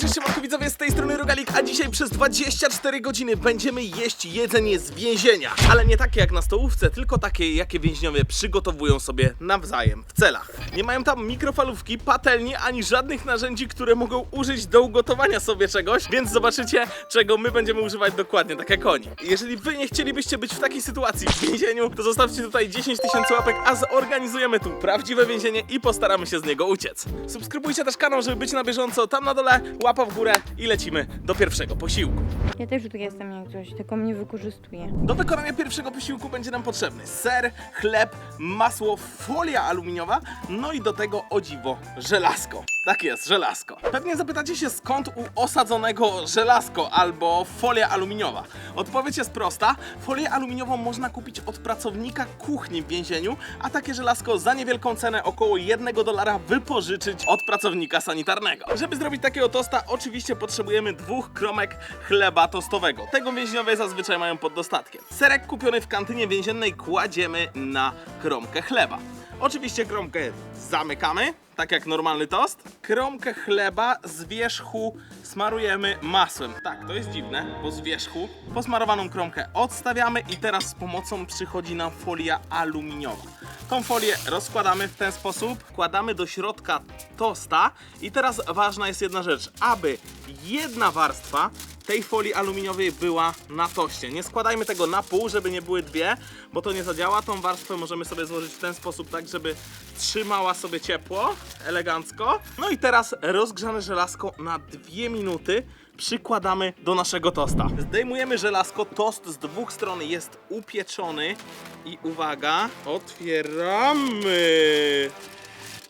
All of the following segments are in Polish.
cześć siemanko widzowie, z tej strony Rogalik, a dzisiaj przez 24 godziny będziemy jeść jedzenie z więzienia. Ale nie takie jak na stołówce, tylko takie, jakie więźniowie przygotowują sobie nawzajem w celach. Nie mają tam mikrofalówki, patelni, ani żadnych narzędzi, które mogą użyć do ugotowania sobie czegoś, więc zobaczycie, czego my będziemy używać dokładnie, tak jak oni. Jeżeli wy nie chcielibyście być w takiej sytuacji w więzieniu, to zostawcie tutaj 10 tysięcy łapek, a zorganizujemy tu prawdziwe więzienie i postaramy się z niego uciec. Subskrybujcie też kanał, żeby być na bieżąco, tam na dole, łapa w górę i lecimy do pierwszego posiłku. Ja też tu jestem jak coś, tylko mnie wykorzystuje. Do wykonania pierwszego posiłku będzie nam potrzebny ser, chleb, masło, folia aluminiowa, no i do tego o dziwo żelazko. Tak jest, żelazko. Pewnie zapytacie się skąd u osadzonego żelazko albo folia aluminiowa. Odpowiedź jest prosta. Folię aluminiową można kupić od pracownika kuchni w więzieniu, a takie żelazko za niewielką cenę około 1 dolara wypożyczyć od pracownika sanitarnego. Żeby zrobić takiego tosta, oczywiście potrzebujemy dwóch kromek chleba tostowego. Tego więźniowie zazwyczaj mają pod dostatkiem. Serek kupiony w kantynie więziennej kładziemy na kromkę chleba. Oczywiście kromkę zamykamy, tak jak normalny tost. Kromkę chleba z wierzchu smarujemy masłem. Tak, to jest dziwne, bo z wierzchu posmarowaną kromkę odstawiamy i teraz z pomocą przychodzi nam folia aluminiowa. Tą folię rozkładamy w ten sposób, wkładamy do środka tosta i teraz ważna jest jedna rzecz, aby jedna warstwa tej folii aluminiowej była na toście. Nie składajmy tego na pół, żeby nie były dwie, bo to nie zadziała. Tą warstwę możemy sobie złożyć w ten sposób, tak żeby trzymała sobie ciepło, elegancko. No i teraz rozgrzane żelazko na dwie minuty przykładamy do naszego tosta. Zdejmujemy żelazko, tost z dwóch stron jest upieczony i uwaga, otwieramy.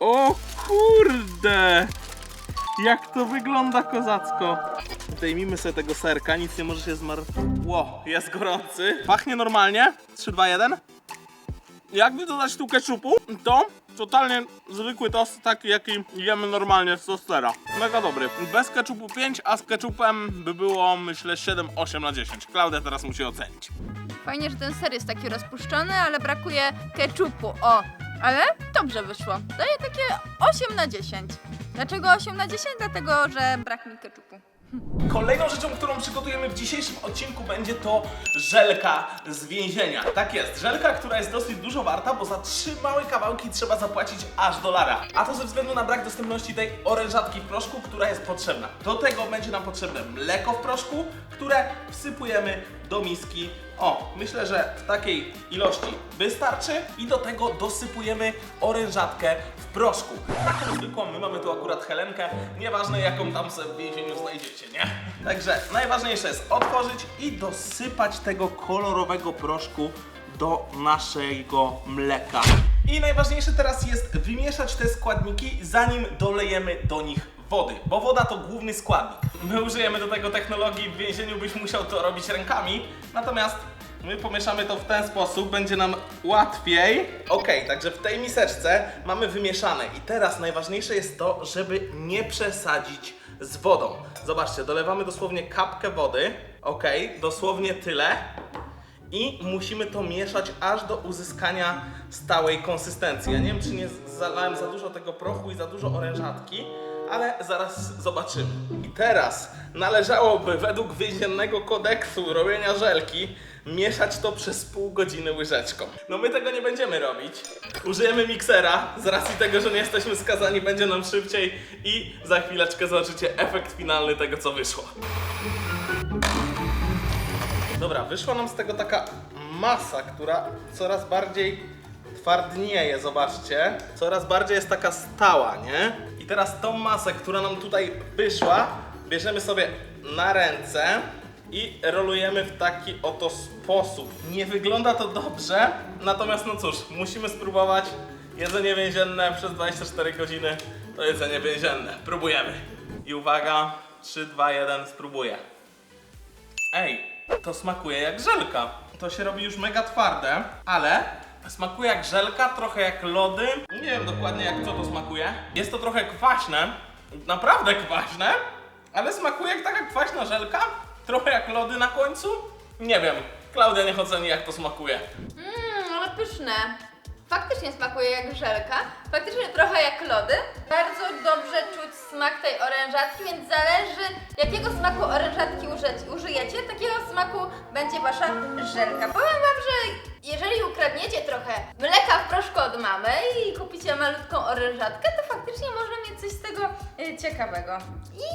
O kurde! Jak to wygląda kozacko! Zdejmijmy sobie tego serka, nic nie może się zmar... Ło, jest gorący. Pachnie normalnie. 3, 2, 1. Jakby dodać tu ketchupu, to totalnie zwykły tost, taki jaki jemy normalnie z tostera. Mega dobry. Bez ketchupu 5, a z ketchupem by było myślę 7, 8 na 10. Klaudia teraz musi ocenić. Fajnie, że ten ser jest taki rozpuszczony, ale brakuje ketchupu. O, ale dobrze wyszło. Daję takie 8 na 10. Dlaczego 8 na 10? Dlatego, że brak mi ketchupu. Kolejną rzeczą, którą przygotujemy w dzisiejszym odcinku będzie to żelka z więzienia. Tak jest, żelka, która jest dosyć dużo warta, bo za trzy małe kawałki trzeba zapłacić aż dolara. A to ze względu na brak dostępności tej orężatki w proszku, która jest potrzebna. Do tego będzie nam potrzebne mleko w proszku, które wsypujemy do miski. O, myślę, że w takiej ilości wystarczy i do tego dosypujemy orężatkę w proszku. Taką zwykłą, my mamy tu akurat Helenkę, nieważne jaką tam sobie w więzieniu znajdziecie, nie? Także najważniejsze jest otworzyć i dosypać tego kolorowego proszku do naszego mleka. I najważniejsze teraz jest wymieszać te składniki, zanim dolejemy do nich wody, bo woda to główny składnik. My użyjemy do tego technologii, w więzieniu byś musiał to robić rękami, natomiast my pomieszamy to w ten sposób, będzie nam łatwiej. Ok, także w tej miseczce mamy wymieszane i teraz najważniejsze jest to, żeby nie przesadzić z wodą. Zobaczcie, dolewamy dosłownie kapkę wody, ok, dosłownie tyle i musimy to mieszać aż do uzyskania stałej konsystencji. Ja nie wiem, czy nie zalałem za dużo tego prochu i za dużo orężatki, ale zaraz zobaczymy. I teraz należałoby według więziennego kodeksu robienia żelki mieszać to przez pół godziny łyżeczką. No my tego nie będziemy robić. Użyjemy miksera, z racji tego, że nie jesteśmy skazani, będzie nam szybciej i za chwileczkę zobaczycie efekt finalny tego, co wyszło. Dobra, wyszła nam z tego taka masa, która coraz bardziej twardnieje, zobaczcie. Coraz bardziej jest taka stała, nie? Teraz tą masę, która nam tutaj wyszła, bierzemy sobie na ręce i rolujemy w taki oto sposób. Nie wygląda to dobrze, natomiast no cóż, musimy spróbować. Jedzenie więzienne przez 24 godziny to jedzenie więzienne. Próbujemy. I uwaga, 3, 2, 1, spróbuję. Ej, to smakuje jak żelka. To się robi już mega twarde, ale smakuje jak żelka, trochę jak lody. Nie wiem dokładnie jak co to smakuje. Jest to trochę kwaśne, naprawdę kwaśne, ale smakuje jak taka kwaśna żelka, trochę jak lody na końcu. Nie wiem, Klaudia niech oceni jak to smakuje. Mmm, ale pyszne. Faktycznie smakuje jak żelka, faktycznie trochę jak lody. Bardzo dobrze czuć smak tej orężatki, więc zależy jakiego smaku orężatki użyjecie, takiego smaku będzie wasza żelka. Powiem wam, że jeżeli ukradniecie trochę mleka w proszku od mamy i kupicie malutką orężatkę, to faktycznie można mieć coś z tego y, ciekawego i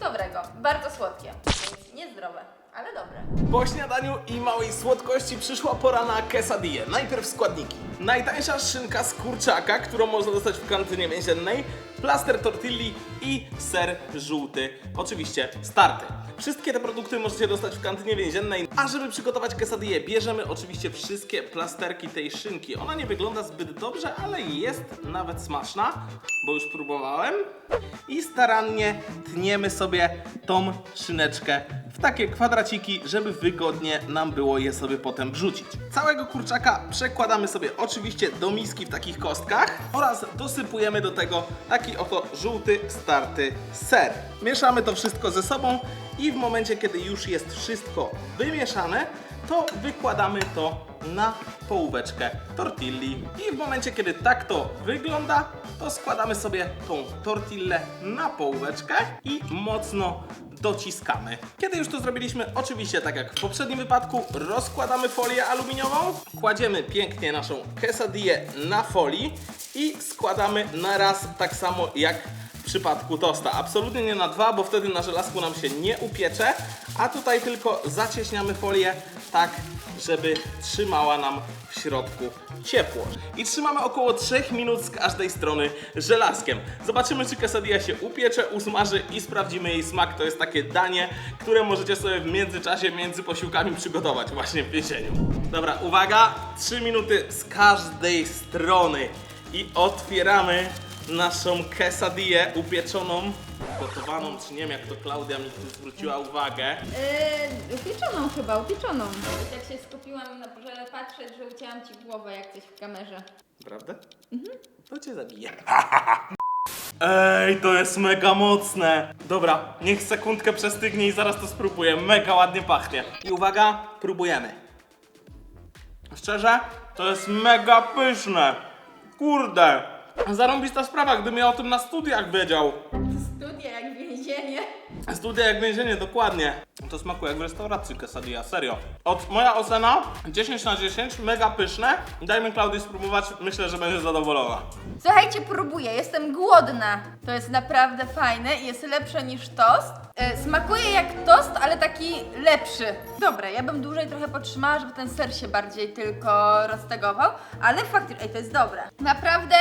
dobrego. Bardzo słodkie, więc niezdrowe, ale dobre. Po śniadaniu i małej słodkości przyszła pora na quesadille. Najpierw składniki. Najtańsza szynka z kurczaka, którą można dostać w kantynie więziennej, plaster tortilli i ser żółty, oczywiście starty. Wszystkie te produkty możecie dostać w kantynie więziennej, a żeby przygotować quesadille bierzemy oczywiście wszystkie plasterki tej szynki. Ona nie wygląda zbyt dobrze, ale jest nawet smaczna, bo już próbowałem. I starannie tniemy sobie tą szyneczkę w takie kwadraciki, żeby wygodnie nam było je sobie potem wrzucić. Całego kurczaka przekładamy sobie oczywiście do miski w takich kostkach oraz dosypujemy do tego taki oto żółty, starty ser. Mieszamy to wszystko ze sobą i w momencie, kiedy już jest wszystko wymieszane, to wykładamy to na połóweczkę tortilli. I w momencie, kiedy tak to wygląda, to składamy sobie tą tortillę na połóweczkę i mocno dociskamy. Kiedy już to zrobiliśmy, oczywiście tak jak w poprzednim wypadku, rozkładamy folię aluminiową, kładziemy pięknie naszą quesadillę na folii i składamy na raz tak samo jak w przypadku tosta. Absolutnie nie na dwa, bo wtedy na żelazku nam się nie upiecze, a tutaj tylko zacieśniamy folię tak, żeby trzymała nam w środku ciepło. I trzymamy około 3 minut z każdej strony żelazkiem. Zobaczymy, czy quesadilla się upiecze, usmaży i sprawdzimy jej smak. To jest takie danie, które możecie sobie w międzyczasie między posiłkami przygotować właśnie w więzieniu. Dobra, uwaga, 3 minuty z każdej strony i otwieramy naszą quesadillę upieczoną, gotowaną, czy nie wiem jak to Klaudia mi tu zwróciła uwagę. Yy, upieczoną chyba, upieczoną. Tak się skupiłam na że patrzeć, że ucięłam ci głowę jak coś w kamerze. Prawda? Mhm. To cię zabiję. Ej, to jest mega mocne. Dobra, niech sekundkę przestygnie i zaraz to spróbuję. Mega ładnie pachnie. I uwaga, próbujemy. Szczerze, to jest mega pyszne. Kurde. Zarąbista sprawa, gdybym ja o tym na studiach wiedział. Studia jak więzienie. Studia jak więzienie, dokładnie. To smakuje jak w restauracji quesadilla, serio. Od, moja ocena 10 na 10, mega pyszne. Dajmy Klaudii spróbować, myślę, że będzie zadowolona. Słuchajcie, próbuję, jestem głodna. To jest naprawdę fajne i jest lepsze niż tost. E, smakuje jak tost, ale taki lepszy. Dobra, ja bym dłużej trochę potrzymała, żeby ten ser się bardziej tylko roztegował, ale faktycznie, ej, to jest dobre. Naprawdę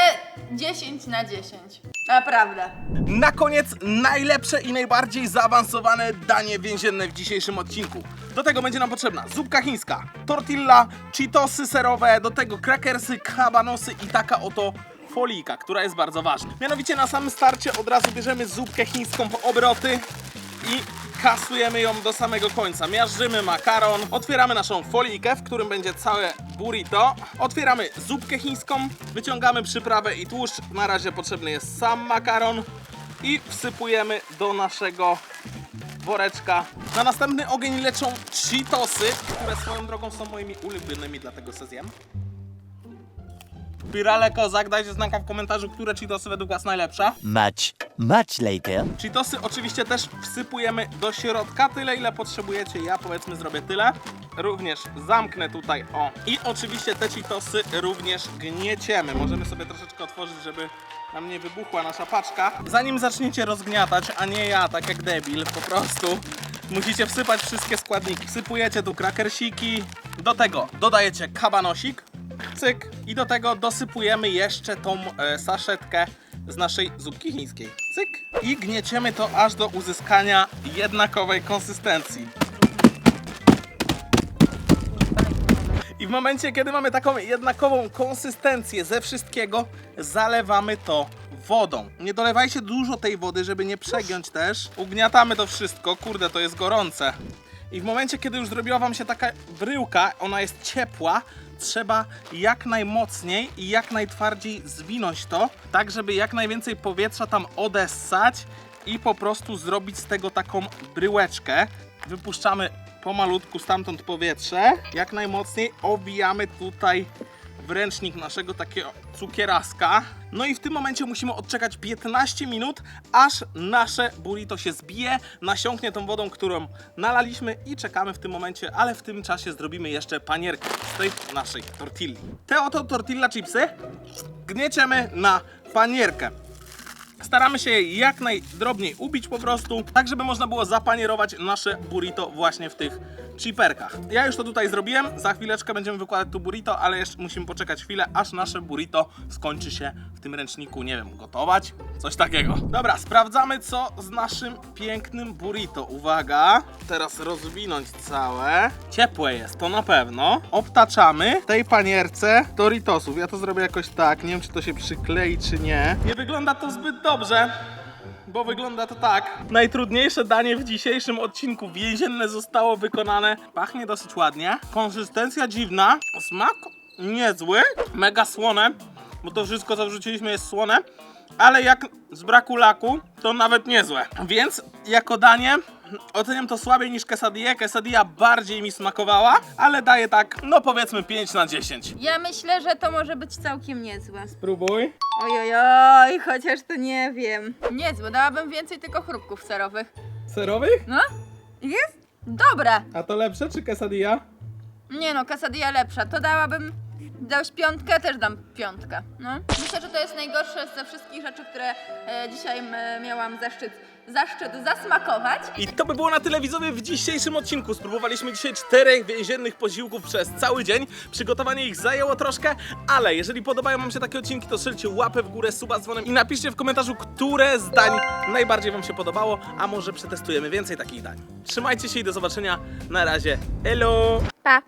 10 na 10. Naprawdę. Na koniec najlepsze i najbardziej zaawansowane danie więzienne w dzisiejszym odcinku. Do tego będzie nam potrzebna zupka chińska, tortilla, cheetosy serowe, do tego krakersy, kabanosy i taka oto folika, która jest bardzo ważna. Mianowicie na samym starcie od razu bierzemy zupkę chińską po obroty i kasujemy ją do samego końca. Miażdżymy makaron, otwieramy naszą folijkę, w którym będzie całe burrito. Otwieramy zupkę chińską, wyciągamy przyprawę i tłuszcz. Na razie potrzebny jest sam makaron i wsypujemy do naszego woreczka. Na następny ogień leczą cheetosy, które swoją drogą są moimi ulubionymi, dlatego se zjem. Pirale Kozak, dajcie znaka w komentarzu, które cheetosy według Was najlepsze. Much, much later. Cheetosy oczywiście też wsypujemy do środka, tyle ile potrzebujecie. Ja powiedzmy zrobię tyle. Również zamknę tutaj, o. I oczywiście te Cheetosy również gnieciemy. Możemy sobie troszeczkę otworzyć, żeby nam nie wybuchła nasza paczka. Zanim zaczniecie rozgniatać, a nie ja, tak jak debil, po prostu musicie wsypać wszystkie składniki. Wsypujecie tu krakersiki, do tego dodajecie kabanosik, cyk i do tego dosypujemy jeszcze tą e, saszetkę z naszej zupki chińskiej. Cyk. I gnieciemy to aż do uzyskania jednakowej konsystencji. I w momencie, kiedy mamy taką jednakową konsystencję ze wszystkiego, zalewamy to wodą. Nie dolewajcie dużo tej wody, żeby nie przegiąć też. Ugniatamy to wszystko. Kurde, to jest gorące. I w momencie, kiedy już zrobiła wam się taka bryłka, ona jest ciepła, trzeba jak najmocniej i jak najtwardziej zwinąć to, tak żeby jak najwięcej powietrza tam odessać i po prostu zrobić z tego taką bryłeczkę. Wypuszczamy pomalutku stamtąd powietrze, jak najmocniej owijamy tutaj w ręcznik naszego takiego cukieraska. No i w tym momencie musimy odczekać 15 minut, aż nasze burrito się zbije, nasiąknie tą wodą, którą nalaliśmy i czekamy w tym momencie, ale w tym czasie zrobimy jeszcze panierkę z tej naszej tortilli. Te oto tortilla chipsy gnieciemy na panierkę. Staramy się je jak najdrobniej ubić po prostu, tak żeby można było zapanierować nasze burrito właśnie w tych chiperkach. Ja już to tutaj zrobiłem, za chwileczkę będziemy wykładać tu burrito, ale jeszcze musimy poczekać chwilę, aż nasze burrito skończy się w tym ręczniku, nie wiem, gotować, coś takiego. Dobra, sprawdzamy co z naszym pięknym burrito. Uwaga, teraz rozwinąć całe. Ciepłe jest, to na pewno. Obtaczamy w tej panierce Doritosów. Ja to zrobię jakoś tak, nie wiem czy to się przyklei czy nie. Nie wygląda to zbyt dobrze. Bo wygląda to tak. Najtrudniejsze danie w dzisiejszym odcinku więzienne zostało wykonane. Pachnie dosyć ładnie. Konsystencja dziwna. Smak niezły. Mega słone. Bo to wszystko co wrzuciliśmy jest słone. Ale jak z braku laku, to nawet niezłe. Więc jako danie oceniam to słabiej niż quesadilla. Quesadilla bardziej mi smakowała, ale daję tak, no powiedzmy 5 na 10. Ja myślę, że to może być całkiem niezłe. Spróbuj. Ojojoj, chociaż to nie wiem. Niezłe, dałabym więcej tylko chrupków serowych. Serowych? No? Jest? Dobre. A to lepsze czy quesadilla? Nie no, quesadilla lepsza. To dałabym... Dałeś piątkę, też dam piątkę. No. Myślę, że to jest najgorsze ze wszystkich rzeczy, które e, dzisiaj e, miałam zaszczyt, zaszczyt zasmakować. I to by było na tyle widzowie w dzisiejszym odcinku. Spróbowaliśmy dzisiaj czterech więziennych posiłków przez cały dzień. Przygotowanie ich zajęło troszkę, ale jeżeli podobają wam się takie odcinki, to strzelcie łapę w górę, suba z dzwonem i napiszcie w komentarzu, które z dań najbardziej wam się podobało, a może przetestujemy więcej takich dań. Trzymajcie się i do zobaczenia. Na razie. Elo! Pa!